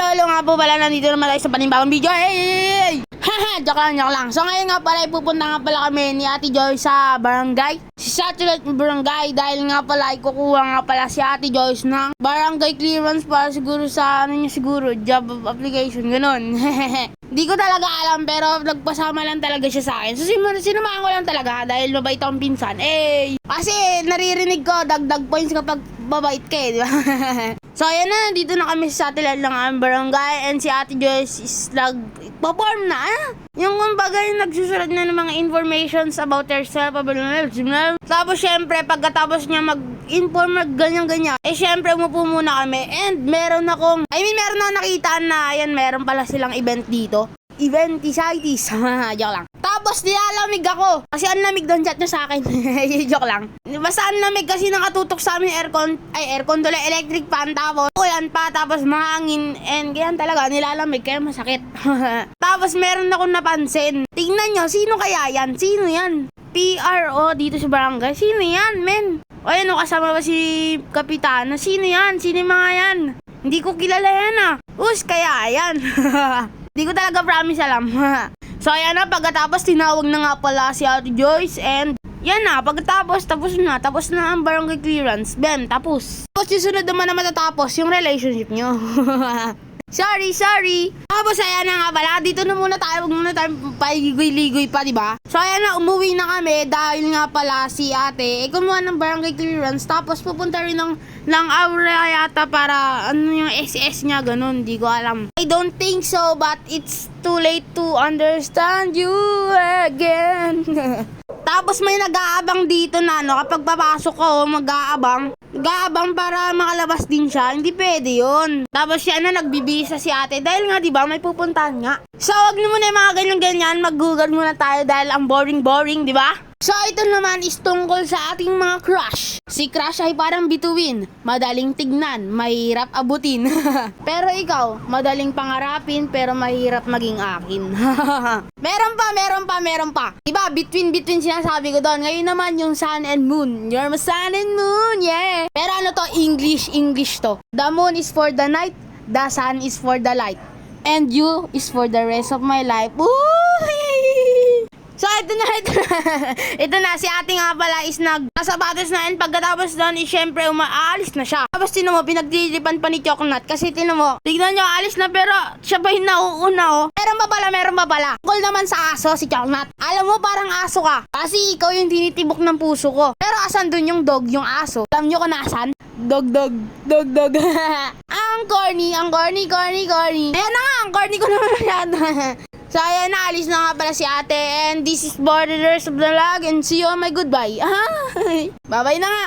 hello nga po pala. Nandito naman tayo sa panibawang video. Hey! Haha, joke lang, joke lang. So ngayon nga pala, ipupunta nga pala kami ni Ate Joy sa barangay. Si Satellite Barangay dahil nga pala ikukuha nga pala si Ate Joyce ng barangay clearance para siguro sa ano niya siguro, job application, ganun. Di ko talaga alam pero nagpasama lang talaga siya sa akin. So sim- sinamahan ko lang talaga dahil mabait akong pinsan. Eh, kasi naririnig ko dagdag points kapag babait ka eh, di ba? so ayan na, dito na kami sa satellite ng aming barangay and si Ate Joyce is nag-perform na. ah. Yung kumbaga yung nagsusulat na ng mga informations about herself. Tapos syempre, pagkatapos niya mag-inform mag ganyan-ganyan, eh syempre umupo muna kami and meron akong, I mean meron akong nakita na, ayan, meron pala silang event dito. Eventitis. Joke lang. Tapos nilalamig ako. Kasi ang lamig doon chat niya sa akin. Joke lang. Basta ang lamig kasi nakatutok sa amin aircon. Ay, aircon doon electric fan. Tapos ulan pa. Tapos mahangin. And ganyan talaga. Nilalamig. Kaya masakit. tapos meron akong napansin. Tingnan nyo. Sino kaya yan? Sino yan? PRO dito sa barangay. Sino yan, men? O ano, kasama ba si Kapitana? Sino yan? Sino mga yan? Hindi ko kilala yan ah. Us, kaya yan. Hindi ko talaga promise alam. so ayan na, pagkatapos tinawag na nga pala si Ate Joyce and yan na, pagkatapos, tapos na, tapos na ang barangay clearance. Ben, tapos. Tapos yung sunod naman na matatapos, yung relationship nyo. sorry, sorry. Tapos ayan na nga pala, dito na muna tayo, huwag muna tayo paigigoy-ligoy pa, di ba? So ayan na, umuwi na kami dahil nga pala si ate, eh, kumuha ng barangay clearance, tapos pupunta rin ng, ng aura yata para, ano yung SS niya, ganun, di ko alam. I don't think so, but it's too late to understand you again. Tapos may nag-aabang dito na ano, kapag papasok ko, mag-aabang. Nag-aabang para makalabas din siya. Hindi pwede yun. Tapos siya na nagbibisa si ate. Dahil nga, di ba, may pupuntahan nga. So, wag niyo muna yung mga ganyan-ganyan. Mag-google muna tayo dahil ang boring-boring, di ba? So, ito naman is tungkol sa ating mga crush. Si crush ay parang bituin. Madaling tignan, mahirap abutin. pero ikaw, madaling pangarapin, pero mahirap maging akin. meron pa, meron pa, meron pa. Diba, between-between sinasabi ko doon. Ngayon naman yung sun and moon. You're my sun and moon, yeah. Pero ano to, English, English to. The moon is for the night, the sun is for the light. And you is for the rest of my life. Ooh! Ito na, ito na. ito na, si ate nga pala is nag sapatos na and pagkatapos doon, is syempre, umaalis na siya. Tapos, tinan mo, pinagdilipan pa ni Chocolate kasi tinan mo, tignan nyo, alis na pero siya pa yung nauuna, oh. Meron pa pala, meron pa pala. Tungkol naman sa aso, si Chocolate. Alam mo, parang aso ka. Kasi ikaw yung tinitibok ng puso ko. Pero asan dun yung dog, yung aso? Alam nyo kung nasan? Dog, dog, dog, dog. ang corny, ang corny, corny, corny. Ayan na nga, ang corny ko naman masyado. So, ayan, naalis na nga pala si ate. And this is the Lag. And see you on my goodbye. Bye-bye na nga.